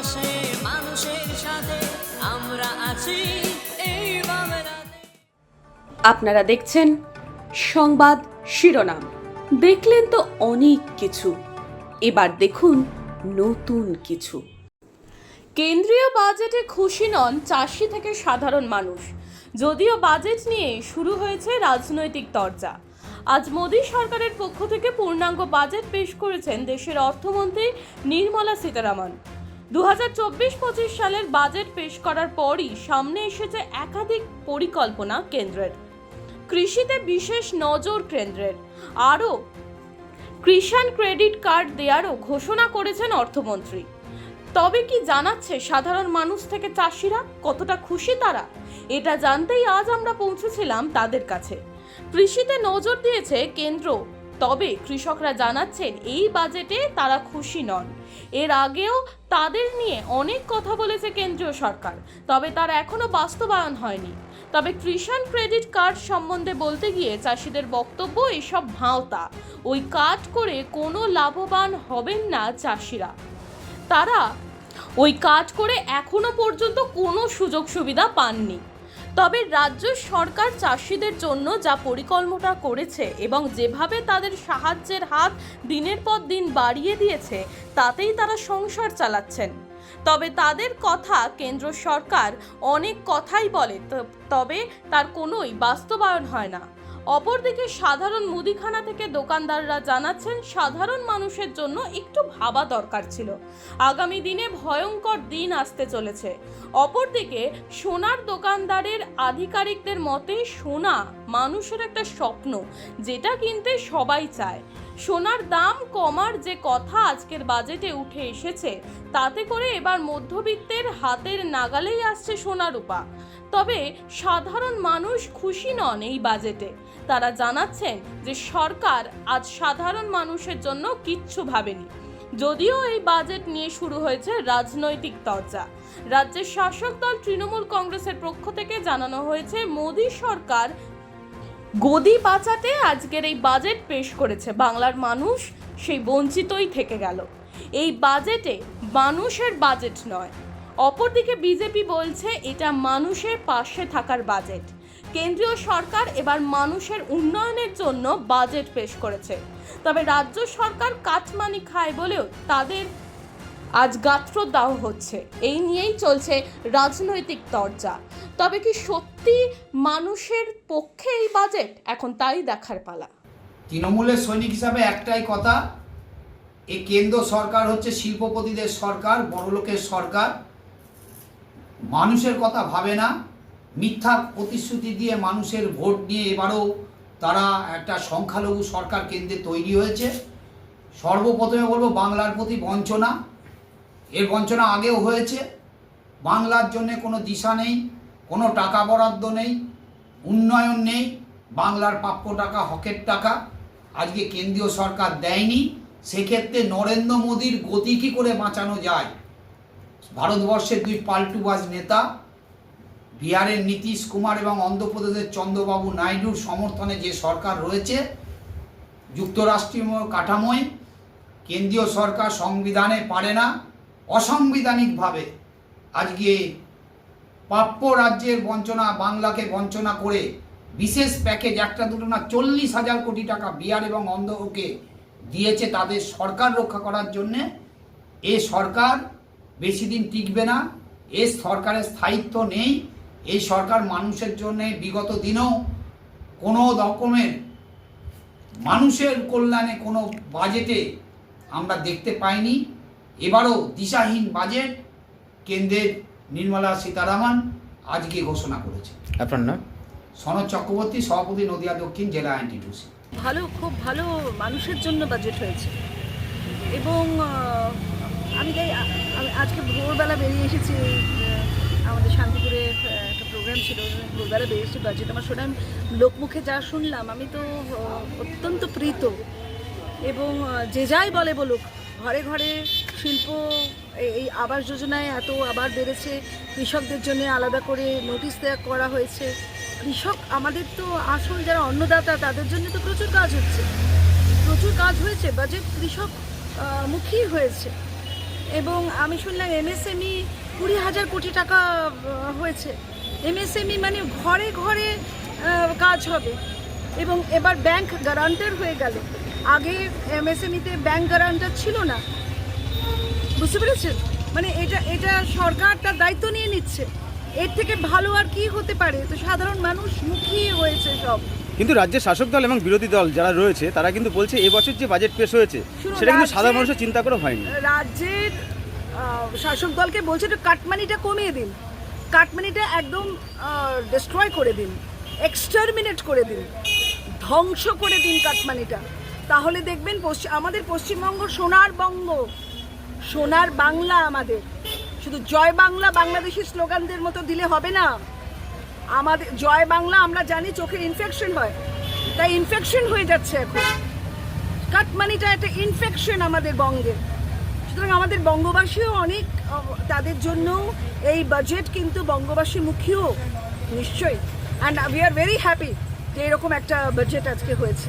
পাশে মানুষের সাথে আমরা আছি। এই আপনারা দেখছেন সংবাদ শিরোনাম। দেখলেন তো অনেক কিছু। এবার দেখুন নতুন কিছু। কেন্দ্রীয় বাজেটে খুশি নন চাষি থেকে সাধারণ মানুষ। যদিও বাজেট নিয়ে শুরু হয়েছে রাজনৈতিক তরজা। আজ মোদী সরকারের পক্ষ থেকে পূর্ণাঙ্গ বাজেট পেশ করেছেন দেশের অর্থমন্ত্রী নির্মলা সীতারামন। দু হাজার চব্বিশ পঁচিশ সালের বাজেট পেশ করার পরই সামনে এসেছে একাধিক পরিকল্পনা কেন্দ্রের। কৃষিতে বিশেষ নজর কেন্দ্রের। আরও, কৃষাণ ক্রেডিট কার্ড দেওয়ারও ঘোষণা করেছেন অর্থমন্ত্রী। তবে কি জানাচ্ছে সাধারণ মানুষ থেকে চাষিরা? কতটা খুশি তারা? এটা জানতেই আজ আমরা পৌঁছেছিলাম তাদের কাছে। কৃষিতে নজর দিয়েছে কেন্দ্র তবে কৃষকরা জানাচ্ছেন এই বাজেটে তারা খুশি নন। এর আগেও তাদের নিয়ে অনেক কথা বলেছে কেন্দ্রীয় সরকার, তবে তার এখনও বাস্তবায়ন হয়নি। তবে কৃষাণ ক্রেডিট কার্ড সম্বন্ধে বলতে গিয়ে চাষিদের বক্তব্য, এসব ভাঁওতা। ওই কার্ড করে কোনো লাভবান হবেন না চাষিরা। তারা ওই কাজ করে এখনও পর্যন্ত কোনো সুযোগ সুবিধা পাননি। তবে রাজ্য সরকার চাষিদের জন্য যা পরিকল্পনা করেছে এবং যেভাবে তাদের সাহায্যের হাত দিনের পর দিন বাড়িয়ে দিয়েছে, তাতেই তারা সংসার চালাচ্ছেন। তবে তাদের কথা কেন্দ্র সরকার অনেক কথাই বলে তবে তার কোনোই বাস্তবায়ন হয় না। অপরদিকে সাধারণ মুদিখানা থেকে দোকানদাররা জানাচ্ছেন, সাধারণ মানুষের জন্য একটু ভাবা দরকার ছিল। আগামী দিনে ভয়ঙ্কর দিন আসতে চলেছে। অপরদিকে সোনার দোকানদারের আধিকারিকদের মতে সোনা মানুষের একটা স্বপ্ন, যেটা কিনতে সবাই চায়। সোনার দাম কমার যে কথা আজকের বাজেটে উঠে এসেছে, তাতে করে এবার মধ্যবিত্তের হাতের নাগালেই আসছে সোনা রূপা। তবে সাধারণ মানুষ খুশি নন এই বাজেটে। তারা জানাচ্ছেন যে সরকার আজ সাধারণ মানুষের জন্য কিচ্ছু ভাবেনি। যদিও এই বাজেট নিয়ে শুরু হয়েছে রাজনৈতিক তরজা। রাজ্যের শাসক দল তৃণমূল কংগ্রেসের পক্ষ থেকে জানানো হয়েছে, মোদী সরকার গদি বাঁচাতে আজকের এই বাজেট পেশ করেছে বাংলার মানুষ, সেই বঞ্চিতই থেকে গেল। এই বাজেটে মানুষের বাজেট নয়। অপরদিকে বিজেপি বলছে, এটা মানুষের পাশে থাকার বাজেট। কেন্দ্রীয় সরকার এবার মানুষের উন্নয়নের জন্য বাজেট পেশ করেছে। তবে রাজ্য সরকার কাটমানি খায় বলেও তাদের আজ গাত্রদাহ হচ্ছে। এই নিয়েই চলছে রাজনৈতিক তরজা। তবে কি সত্যি মানুষের পক্ষে এই বাজেট এখন তাই দেখার পালা। তৃণমূলের সৈনিক হিসাবে একটাই কথা এই কেন্দ্র সরকার হচ্ছে শিল্পপতিদের সরকার, বড়লোকের সরকার। মানুষের কথা ভাবে না। মিথ্যা প্রতিশ্রুতি দিয়ে মানুষের ভোট নিয়ে এবারও তারা একটা সংখ্যালঘু সরকার কেন্দ্রে তৈরি হয়েছে। সর্বপ্রথমে বলব, বাংলার প্রতি বঞ্চনা। এর বঞ্চনা আগেও হয়েছে। বাংলার জন্য কোনো দিশা নেই, কোনো টাকা বরাদ্দ নেই, উন্নয়ন নেই, বাংলার প্রাপ্য টাকা, হকের টাকা আজকে কেন্দ্রীয় সরকার দেয়নি। সেক্ষেত্রে নরেন্দ্র মোদীর গতি কী করে বাঁচানো যায়? ভারতবর্ষের দুই পাল্টুবাজ নেতা, বিহারের নীতিশ কুমার এবং অন্ধ্রপ্রদেশের চন্দ্রবাবু নাইডুর সমর্থনে যে সরকার রয়েছে, যুক্তরাষ্ট্রীয় কাঠামোয়, কেন্দ্রীয় সরকার সংবিধানে পারে না। অসাংবিধানিকভাবে আজকে প্রাপ্য রাজ্যের বঞ্চনা, বাংলাকে বঞ্চনা করে বিশেষ প্যাকেজ একটা দুটো না চল্লিশ হাজার কোটি টাকা বিহার এবং অন্ধ্রকে দিয়েছে তাদের সরকার রক্ষা করার জন্যে। এ সরকার বেশি দিন টিকবে না, এ সরকারের স্থায়িত্ব নেই এই সরকার মানুষের জন্যে বিগত দিনেও কোনো রকমের মানুষের কল্যাণে কোনো বাজেটে আমরা দেখতে পাইনি। এবারও দিশাহীন বাজেট কেন্দ্রের নির্মলা সীতারামন আজকে ঘোষণা করেছে। আপনার নাম? সনদ চক্রবর্তী সভাপতি নদিয়া দক্ষিণ জেলা এনটিটুসি ভালো খুব ভালো মানুষের জন্য বাজেট হয়েছে। এবং আমি তাই আমি আজকে ভোরবেলা বেরিয়ে এসেছি আমাদের শান্তিপুরে একটা প্রোগ্রাম ছিল ভোরবেলা বেরিয়ে এসেছি বাজেট আমার শোনা লোকমুখে যা শুনলাম আমি তো অত্যন্ত প্রীত। এবং যে যাই বলে বলুক ঘরে ঘরে শিল্প, এই- আবাস যোজনায় এত আবার বেড়েছে, কৃষকদের জন্য আলাদা করে নোটিশ দেওয়া করা হয়েছে। কৃষক আমাদের তো আসল যারা অন্নদাতা, তাদের জন্য তো প্রচুর কাজ হচ্ছে। প্রচুর কাজ হয়েছে বাজেট কৃষক মুখী হয়েছে। এবং আমি শুনলাম এমএসএমই কুড়ি হাজার কোটি টাকা হয়েছে। এমএসএমই মানে ঘরে ঘরে কাজ হবে। এবং এবার ব্যাংক গ্যারান্টার হয়ে গেল। আগে এমএসএমইতে ব্যাংক গ্যারান্টার ছিল না। বুঝতে পেরেছেন? মানে এটা এটা সরকার তার দায়িত্ব নিয়ে নিচ্ছে। এর থেকে ভালো আর কি হতে পারে? তো সাধারণ মানুষ মুখী হয়েছে সব। কিন্তু রাজ্যের শাসক দল এবং বিরোধী দল যারা রয়েছে তারা কিন্তু বলছে এবছর যে বাজেট পেশ হয়েছে সেটা কিন্তু সাধারণ মানুষের চিন্তা করে হয়নি। রাজ্যের শাসক দলকে বলছে একটু কাটমানিটা কমিয়ে দিন। কাটমানিটা একদম ডিস্ট্রয় করে দিন। এক্সটারমিনেট করে দিন। ধ্বংস করে দিন কাটমানিটা। তাহলে দেখবেন পশ্চিম আমাদের পশ্চিমবঙ্গ সোনার বঙ্গ। সোনার বাংলা আমাদের। শুধু জয় বাংলা বাংলাদেশি স্লোগানদের মতো দিলে হবে না। আমাদের, জয় বাংলা আমরা জানি চোখের ইনফেকশন হয়। তাই ইনফেকশন হয়ে যাচ্ছে এখন। কাটমানিটা একটা ইনফেকশন আমাদের বঙ্গের সুতরাং আমাদের বঙ্গবাসীও অনেক তাদের জন্য এই বাজেট কিন্তু বঙ্গবাসী মুখীও নিশ্চয়ই। And we are very happy যে এরকম একটা বাজেট আজকে হয়েছে।